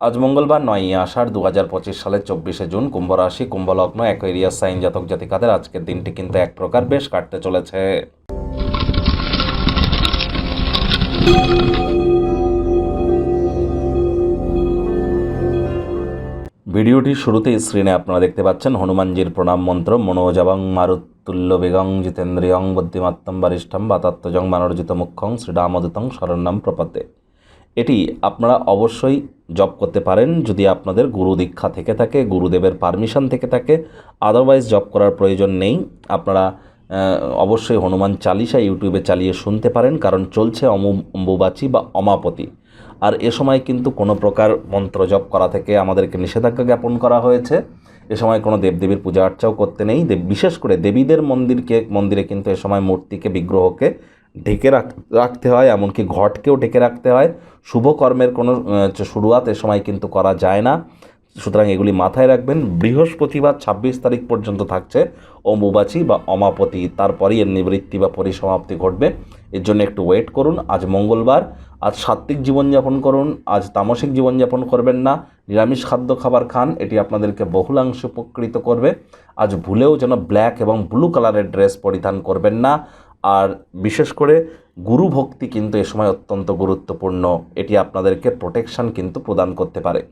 আজ মঙ্গলবার নয়ই আষাঢ় দু হাজার পঁচিশ সালের চব্বিশে জুন কুম্ভ রাশি কুম্ভলগ্ন, অ্যাকোয়ারিয়াস সাইন জাতক জাতিকাদের আজকের দিনটি কিন্তু এক প্রকার বেশ কাটতে চলেছে। ভিডিওটির শুরুতেই স্ক্রিনে আপনারা দেখতে পাচ্ছেন হনুমানজির প্রণাম মন্ত্র, মনোজবং মারুতুল্য বেগং জিতেন্দ্রিয়ং বুদ্ধিমাত্তম বারিষ্ঠম বাতাত্মজং মানর্জিত মুখ্যং শ্রীরামদূতং শরণ্যম প্রপদে এটি আপনারা অবশ্যই জব করতে পারেন যদি আপনাদের গুরু দীক্ষা থেকে থাকে, গুরুদেবের পারমিশন থেকে থাকে। আদারওয়াইজ জব করার প্রয়োজন নেই। আপনারা অবশ্যই হনুমান চালিসা ইউটিউবে চালিয়ে শুনতে পারেন, কারণ চলছে অমু, অম্বুবাচী বা অমাপতি। আর এ সময় কিন্তু কোনো প্রকার মন্ত্র জপ করা থেকে আমাদেরকে নিষেধাজ্ঞা জ্ঞাপন করা হয়েছে। এ সময় কোনো দেবদেবীর পূজা অর্চাও করতে নেই। বিশেষ করে দেবীদের মন্দিরকে, মন্দিরে কিন্তু এ সময় মূর্তিকে, বিগ্রহকে ঢেকে রাখ, রাখতে হয়, এমনকি ঘটকেও ঢেকে রাখতে হয়। শুভ কর্মের কোনো শুরুয়াত এ সময় কিন্তু করা যায় না। সুতরাং এগুলি মাথায় রাখবেন। বৃহস্পতিবার ছাব্বিশ তারিখ পর্যন্ত থাকছে অম্বুবাচী বা অমাপতি। তারপরেই এর নিবৃত্তি বা পরিসমাপ্তি ঘটবে। এর জন্য একটু ওয়েট করুন। আজ মঙ্গলবার। আজ সাত্ত্বিক জীবনযাপন করুন। আজ তামসিক জীবনযাপন করবেন না। নিরামিষ খাদ্য খাবার খান। এটি আপনাদেরকে বহুলাংশে উপকৃত করবে। আজ ভুলেও যেন ব্ল্যাক এবং ব্লু কালারের ড্রেস পরিধান করবেন না। আর বিশেষ করে গুরু ভক্তি কিন্তু এ সময় অত্যন্ত গুরুত্বপূর্ণ। এটি আপনাদেরকে প্রোটেকশন কিন্তু প্রদান করতে পারে।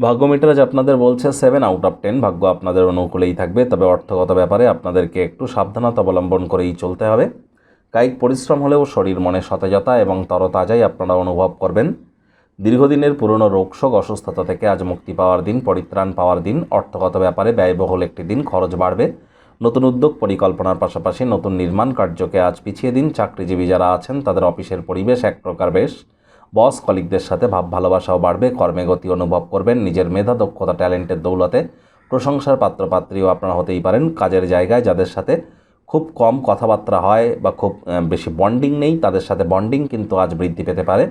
ভাগ্য মিটার আজ আপনাদের বলছে সেভেন আউট অফ টেন ভাগ্য আপনাদের অনুকূলেই থাকবে। তবে অর্থগত ব্যাপারে আপনাদেরকে একটু সাবধানতা অবলম্বন করেই চলতে হবে। কায়িক পরিশ্রম হলেও শরীর মনে সতেজতা এবং তরতাজাই আপনারা অনুভব করবেন। দীর্ঘদিনের পুরনো রোগশোক অসুস্থতা থেকে আজ মুক্তি পাওয়ার দিন, পরিত্রাণ পাওয়ার দিন, অর্থগত ব্যাপারে ব্যয়বহুল একটি দিন, খরচ বাড়বে। নতুন উদ্যোগ, পরিকল্পনার পাশাপাশি নতুন নির্মাণ কার্যকে আজ পিছিয়ে দিন চাকরিজীবী যারা আছেন, তাদের অফিসের পরিবেশ এক প্রকার বেশ। বস কলিগদের সাথে ভাব ভালোবাসাও বাড়বে, কর্মে গতি অনুভব করবেন, নিজের মেধা, দক্ষতা, ট্যালেন্টের দৌলতে প্রশংসার পাত্রপাত্রীও আপনারা হতেই পারেন। কাজের জায়গায় যাদের সাথে খুব কম কথাবার্তা হয় বা খুব বেশি বন্ডিং নেই, তাদের সাথে বন্ডিং কিন্তু আজ বৃদ্ধি পেতে পারে।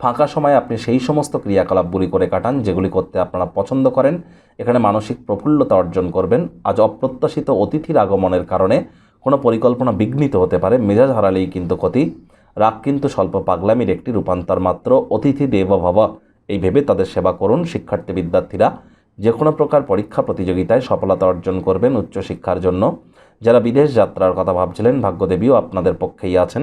ফাঁকা সময় আপনি সেই সমস্ত ক্রিয়াকলাপগুলি করে কাটান, যেগুলি করতে আপনারা পছন্দ করেন। এখানে মানসিক প্রফুল্লতা অর্জন করবেন। আজ অপ্রত্যাশিত অতিথির আগমনের কারণে কোনো পরিকল্পনা বিঘ্নিত হতে পারে, মেজাজ হারালেই কিন্তু ক্ষতি। রাগ কিন্তু স্বল্প পাগলামির একটি রূপান্তর মাত্র। অতিথি দেব ভব, এই ভেবে তাদের সেবা করুন। শিক্ষার্থী বিদ্যার্থীরা যে কোনো প্রকার পরীক্ষা প্রতিযোগিতায় সফলতা অর্জন করবেন উচ্চশিক্ষার জন্য। যারা বিদেশ যাত্রার কথা ভাবছিলেন, ভাগ্যদেবীও আপনাদের পক্ষেই আছেন।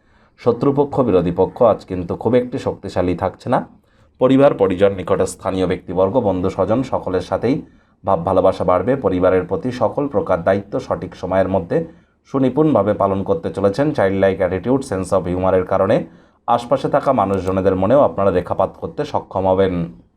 শত্রুপক্ষ, বিরোধী পক্ষ আজ কিন্তু খুব একটি শক্তিশালী থাকছে না। পরিবার, পরিজন, নিকটে স্থানীয় ব্যক্তিবর্গ, বন্ধু, স্বজন সকলের সাথেই ভাব ভালোবাসা বাড়বে। পরিবারের প্রতি সকল প্রকার দায়িত্ব সঠিক সময়ের মধ্যে সুনিপুণভাবে পালন করতে চলেছেন। Child like attitude sense of হিউমারের কারণে আশপাশে থাকা মানুষজনেদের মনেও আপনারা রেখাপাত করতে সক্ষম হবেন।